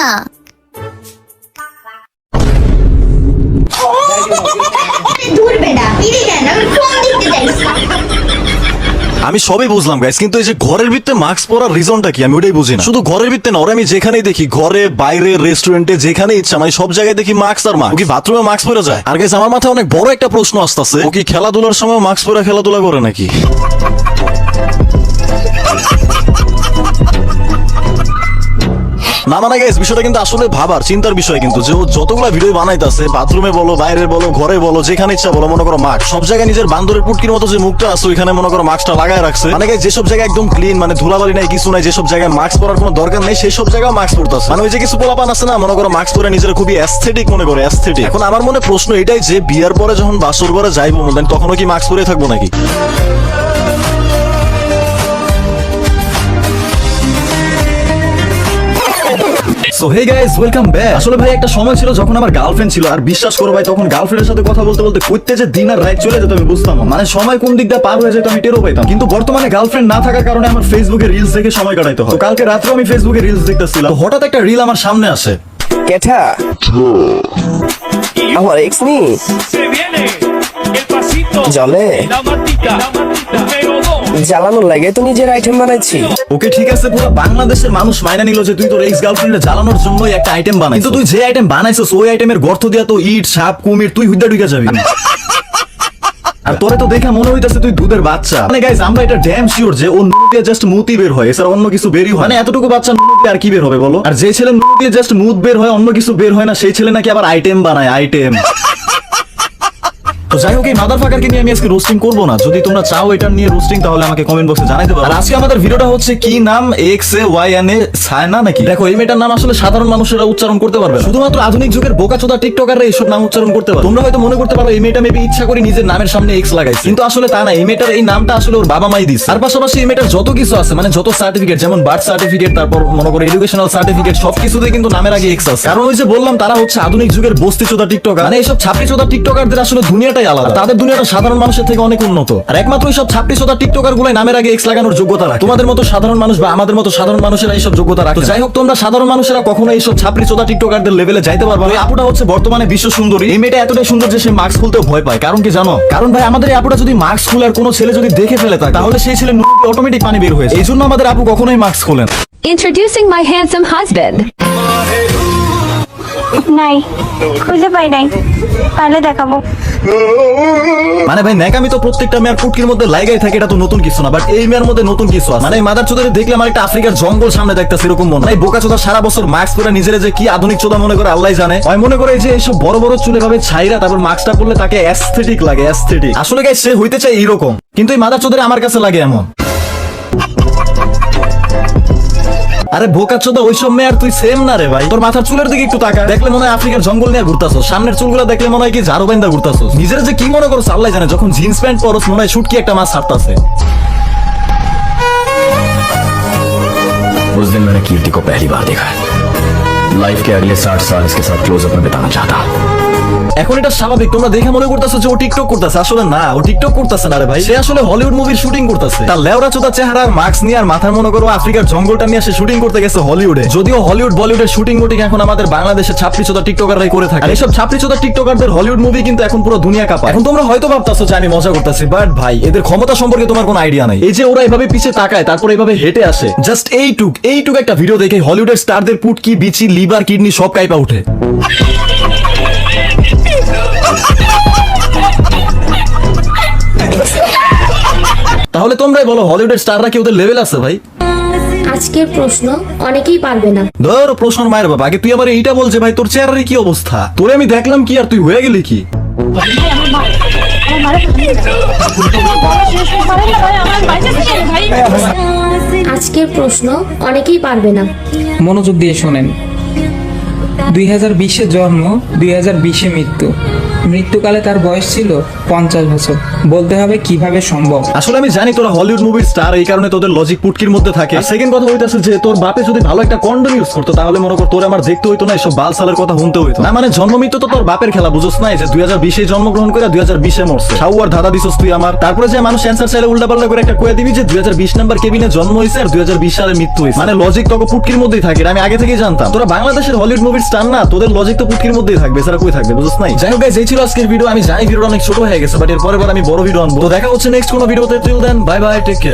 যান আমি আমি সবই বুঝলাম গাইস কিন্তু এই যে ঘরের ভিতরে মাস্ক পরার রিজনটা কি? আমি ওটাই বুঝি না। শুধু ঘরের ভিতরে না, ওরা আমি যেখানেই দেখি, ঘরে, বাইরে রেস্টুরেন্টে যেখানে ইচ্ছা মানে সব জায়গায় দেখি মাস্ক আর মাস্ক কি বাথরুমে মাস্ক পরে যায়? আর গাইস আমার মাথায় অনেক বড় একটা প্রশ্ন আসতেছে। ও কি খেলাধুলার সময় মাস্ক পরে খেলাধুলা করে নাকি? না মানে গাইস বিষয়টা কিন্তু আসলে ভাবার, চিন্তার বিষয় কিন্তু। যে ও যতগুলা ভিডিও বানাইতাছে বাথরুমে বলো, বাইরে বলো, ঘরে বলো, যেখানে ইচ্ছা বলো, মনে করো মাস্ক সব জায়গায় নিজের বান্দরের পুটকির মতো যে মুখটা আছে, ওইখানে মনে করো মাস্কটা লাগায় রাখছে। মানে যেসব জায়গায় একদম ক্লিন মানে ধুলাবালি নাই, কিছু নাই, যেসব জায়গায় মাস্ক পরার কোনো দরকার নেই, সেই সব জায়গায় মাস্ক পরতেছে। মানে ওই যে কিছু পোলাপান আছে না, মনে করো মাস্ক পরে নিজের খুবই অ্যাস্থেটিক মনে করে অ্যাস্থেটিক এখন আমার মনে প্রশ্ন এটাই যে, বিয়ার পরে যখন বাসর ঘরে যাইবো তখনও কি মাস্ক পরে থাকব নাকি? So hey guys welcome back আসলে ভাই একটা সময় ছিল যখন আমার গার্লফ্রেন্ড ছিল আর বিশ্বাস করো ভাই তখন গার্লফ্রেন্ডের সাথে কথা বলতে বলতে কইতে যে দিন আর রাত চলে যেত আমি বুঝতাম। মানে সময় কোন দিকটা পার হয়ে যেত আমি টেরও পাইতাম। কিন্তু বর্তমানে গার্লফ্রেন্ড না থাকার কারণে আমার ফেসবুকে রিলস দেখে সময় কাটাইতে হয়। তো কালকে রাত্রে আমি ফেসবুকে রিলস দেখতেছিলাম। হঠাৎ একটা রিল আমার সামনে আসে। কেঠা? আমার এক্স নি Se viene el pasito, জলে? জ্বালানোর লাগে তো নিজের আইটেম বানাইছি। ওকে, ঠিক আছে পুরো বাংলাদেশের মানুষ মাইনা নিল যে তুই তোর এক্স গার্লফ্রেন্ডে জ্বালানোর জন্য একটা আইটেম বানাই কিন্তু তুই যে আইটেম বানাইছিস, ওই আইটেমের গর্ত দিয়া তো ইট, সাপ, কুমির, তুই হুইদা ঢুকে যাবি। আর তোরে তো দেখা মনে হইতাছে তুই দুধের বাচ্চা। মানে গাইস আমরা এটা ড্যাম শিওর যে ও নুন দিয়ে জাস্ট মুতি বের হয়, এছাড়া অন্য কিছু বেরই হয় মানে এতটুকু বাচ্চা নুন দিয়ে আর কি বের হবে বলো? আর যে ছেলে নুন দিয়ে জাস্ট মুত বের হয়, অন্য কিছু বের হয় না, সেই ছেলে নাকি আবার আইটেম বানায় আইটেম তো যাই হোক, এই মাদার ফাকারকে নিয়ে আমি আজকে রোস্টিং করব না। যদি তোমরা চাও এটা নিয়ে রোস্টিং তাহলে আমাকে কমেন্ট বক্সে জানাইতে পারো। আর আজকে আমাদের ভিডিওটা হচ্ছে কি নাম? X A Y N A Sayna নাকি? দেখো, এই মেয়েটার নাম আসলে সাধারণ মানুষেরা উচ্চারণ করতে পারবে শুধুমাত্র আধুনিক যুগের বোকাচোদা টিকটকাররা এইসব নাম উচ্চারণ করতে পারে তোমরা হয়তো মনে করতে পারো, এই মেয়েটা মেবি ইচ্ছা করে নিজের নামের সামনে এক্স লাগাইছে। কিন্তু আসলে তা না, এই মেয়েটার এই নামটা আসলে ওর বাবা মাই দিস আর পাশাপাশি এই মেয়েটার যত কিছু আছে মানে যত সার্টিফিকেট যেমন বার্থ সার্টিফিকেট তারপর মনে করো এডুকেশনাল সার্টিফিকেট সব কিছুতে কিন্তু নামের আগে এক্স আছে। কারণ ওই যে বললাম, তারা হচ্ছে আধুনিক যুগের বস্তি চোদা টিকটকার। মানে এইসব ছাপড়ি চোদা টিকটকারদের আসলে দুনিয়াটাই আলাদা। তাদের দুনিয়াটা সাধারণ মানুষের থেকে অনেক উন্নত। আর একমাত্র এইসব ছাপড়ি চোদা টিকটকারগুলো নামের আগে এক্স লাগানোর যোগ্যতা রাখে। তোমাদের মতো সাধারণ মানুষ বা আমাদের মতো সাধারণ মানুষেরা এইসব যোগ্যতা রাখে যাই হোক তোমরা সাধারণ মানুষেরা কখনো এইসব ছাপড়ি চোদা টিকটকারদের লেভেলে যাইতে পারবে না। এই আপুটা হচ্ছে বর্তমানে বিশ্ব সুন্দরী। এই মেয়েটা এতটাই সুন্দর যে সে মাস্ক খুলতেও ভয় পায়। কারণ কি জানো? কারণ ভাই আমাদের এই আপুটা যদি মাস্ক খুলে আর কোনো ছেলে যদি দেখে ফেলে থাকে তাহলে সেই ছেলে অটোমেটিক পানি বের হয়েছে এই জন্য আমাদের আপু কখনোই মাস্ক খোলেন Introducing my handsome husband. নাই, খুঁজে পাই নাই। দেখাবো। মানে ভাই, ন্যাকামি তো প্রত্যেকটা মধ্যে লাগাই থাকে, এটা তো নতুন কিছু না বাট এই মধ্যে নতুন কিছু মানে মাদার চোদারে দেখলে আমার একটা আফ্রিকার জঙ্গল সামনে দেখতেছে, এরকম মনে হয়। বোকা চোদা সারা বছর মাস্ক পরে নিজের যে কি আধুনিক চোদা মনে করে আল্লাহ জানে। আমি মনে করে যে এইসব বড় বড় চুলে ভাবে ছাইরা তারপর মাস্কটা পরলে তাকে অ্যাস্থেটিক লাগে অ্যাস্থেটিক আসলে গাই সে হইতে চায় এইরকম। কিন্তু এই মাদার চোদারে আমার কাছে লাগে এমন। আরে বোকা চোদা ওইসব মেয়ে আর তুই সেম না রে ভাই তোর মাথার চুলের দিকে একটু তাকা দেখলে মনে হয় আফ্রিকার জঙ্গল নিয়ে ঘুরতাছো সামনের চুলগুলো দেখলে মনে হয় কি ঝাড়ু বাইন্দা ঘুরতাছো নিজের যে কি মনে করছো আল্লাহ জানে যখন জিন্স প্যান্ট পরস মনে হয় শুটকি একটা মাছ ছাড়তাছে उस दिन मैंने कीर्ति को पहली बार देखा लाइफ के अगले साठ साल इसके साथ क्लोजअप में बिताना चाहता हूँ এখন এটা স্বাভাবিক, তোমরা দেখে মনে করতেছো যে ও টিকটক করতেছে। আসলে না, ও টিকটক করতেছে না রে ভাই। সে আসলে হলিউড মুভির শুটিং করতেছে। তার লেওরা চোদা চেহারা, মাস্ক নিয়ে আর মাথার মনে করো আফ্রিকার জঙ্গলটা নিয়ে সে শুটিং করতে গেছে হলিউডে যদিও হলিউড বলিউডের শুটিং মুটিং এখন আমাদের বাংলাদেশে ছাপড়ি চোদা টিকটকাররাই করে থাকে। আর এইসব ছাপড়ি চোদা টিকটকারদের হলিউড মুভি কিন্তু এখন পুরো দুনিয়া কাপা এখন তোমরা হয়তো ভাবতাছো যে আমি মজা করতেছি বাট ভাই, এদের ক্ষমতা সম্পর্কে তোমার কোনো আইডিয়া নাই। এই যে ওরা এভাবে পিছে তাকায়, তারপর এভাবে হেঁটে আসে। জাস্ট এইটুক এইটুক একটা ভিডিও দেখে হলিউডের স্টারদের পুটকি, বিচি লিভার কিডনি সব কাইপা উঠে তাহলে তোমরাই বলো হলিউডের স্টাররা কি ওদের লেভেল আছে ভাই? আজকের প্রশ্ন অনেকেই পারবে না। ধর প্রশ্ন মায়ের বাবা আগে তুই আবার এইটা বলছে ভাই তোর চেহারার কি অবস্থা? তোরে আমি দেখলাম কি আর তুই হয়ে গেলি কি? আজকের প্রশ্ন অনেকেই পারবে না। মনোযোগ দিয়ে শোনেন। দুই হাজার বিশে জন্ম দুই হাজার বিশে মৃত্যু। মৃত্যুকালে তার বয়স ছিল পঞ্চাশ বছর। বলতে হবে কীভাবে সম্ভব? আসলে আমি জানি তোরা হলিউড মুভির স্টার এই কারণে তোদের লজিক পুটকির মধ্যে থাকে। সেকেন্ড কথা হইতাছে যে, তোর বাপে যদি ভালো একটা কন্ডম ইউজ করতো, তাহলে মনে কর তোর আমার দেখতে হইতো না, এসব বাল সালের কথা শুনতে হইতো। না মানে জন্ম মৃত্যু তো তোর বাপের খেলা, বুঝোস নাই যে দুই হাজার বিশে জন্মগ্রহণ করে দুই হাজার বিশে মরছে। ছাউ আর ধাঁধা দিছস তুই আমার। তারপরে যে মানুষ অ্যান্সার চাইলে উল্টা পাল্টা করে একটা কয়ে দিবি যে, দুই হাজার বিশ নাম্বার কেবিনে জন্ম হয়েছে আর দুই হাজার বিশ সালে মৃত্যু হয়েছে মানে লজিক তোকে পুটকির মধ্যেই থাকে আমি আগে থেকেই জানতাম। তোরা বাংলাদেশের হলিউড মুভির স্টার না, তোদের লজিক তো পুটকির মধ্যেই থাকবে, এছাড়া কই থাকবে বুঝছ নাই? যাই হোক এই ছিল আজকের ভিডিও আমি জানি ভিডিওটা অনেক ছোট হয়ে গেছে বাট এরপরে আমি বড় ভিডিও আনব। দেখা হচ্ছে নেক্সট কোনো ভিডিওতে till then bye bye take care